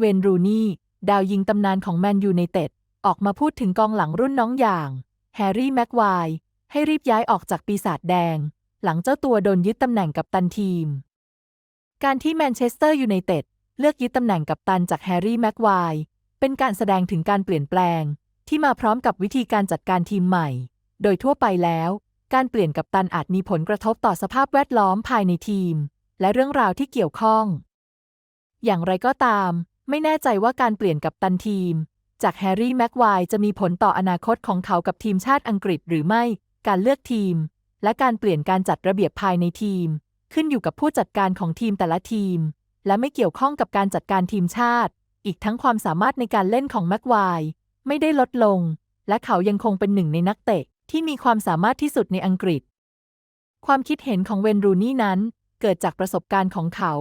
เวนรูนี่ ดาวยิงตำนานของแมนยูไนเต็ด ออกมาพูดถึงกองหลังรุ่นน้องอย่าง แฮร์รี่แม็กควายให้รีบย้ายออกจากปีศาจแดง หลังเจ้าตัวโดนยึดตำแหน่งกับตันทีม การที่แมนเชสเตอร์ยูไนเต็ดเลือกยึดตำแหน่งกับตันจากแฮร์รี่แม็กควายเป็นการแสดงถึงการเปลี่ยนแปลง ที่มาพร้อมกับวิธีการจัดการทีมใหม่ โดยทั่วไปแล้ว การเปลี่ยนกับตันอาจมีผลกระทบต่อสภาพแวดล้อมภายในทีม และเรื่องราวที่เกี่ยวข้อง อย่างไรก็ตาม ไม่แน่ใจว่าการเปลี่ยนกับตันทีม จากแฮร์รี่แม็กควจะมีผลต่ออนาคตของเขากับทีมชาติอังกฤษหรือไม่ การเลือกทีม และการเปลี่ยนการจัดระเบียบภายในทีม ขึ้นอยู่กับผู้จัดการของทีมแต่ละทีม และไม่เกี่ยวข้องกับการจัดการทีมชาติ อีกทั้งความสามารถในการเล่นของแม็กควไม่ได้ลดลง และเขายังคงเป็นหนึ่งในนักเตะที่มีความสามารถที่สุดในอังกฤษ ความคิดเห็นของเวนรูนี่นั้น เกิดจากประสบการณ์ของเขา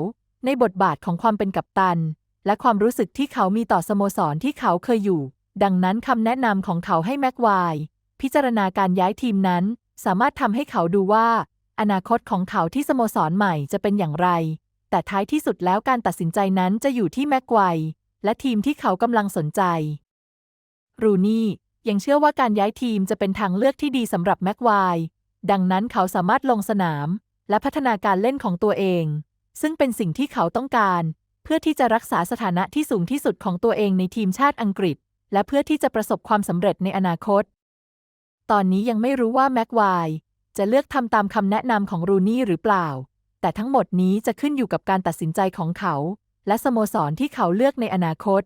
ในบทบาทของความเป็นกัปตัน และความรู้สึกที่เขามีต่อสโมสรที่เขาเคยอยู่ ดังนั้นคำแนะนำของเขาให้แม็กควายพิจารณาการย้ายทีมนั้น สามารถทำให้เขาดูว่า อนาคตของเขาที่สโมสรใหม่จะเป็นอย่างไร แต่ท้ายที่สุดแล้วการตัดสินใจนั้นจะอยู่ที่แม็กควายและทีมที่เขากำลังสนใจ รูนี่ยังเชื่อว่าการย้ายทีมจะเป็นทางเลือกที่ดีสำหรับแม็กควายดังนั้นเขาสามารถลงสนาม และพัฒนาการเล่นของตัวเอง ซึ่งเป็นสิ่งที่เขาต้องการ พื่อที่จะรักษาสถานะที่สูงที่สุดของตัวเองในทีมชาติอังกฤษ และเพื่อที่จะประสบความสำเร็จในอนาคต ตอนนี้ยังไม่รู้ว่าแม็กวายจะเลือกทำตามคำแนะนำของรูนี่หรือเปล่า แต่ทั้งหมดนี้จะขึ้นอยู่กับการตัดสินใจของเขา และสโมสรที่เขาเลือกในอนาคต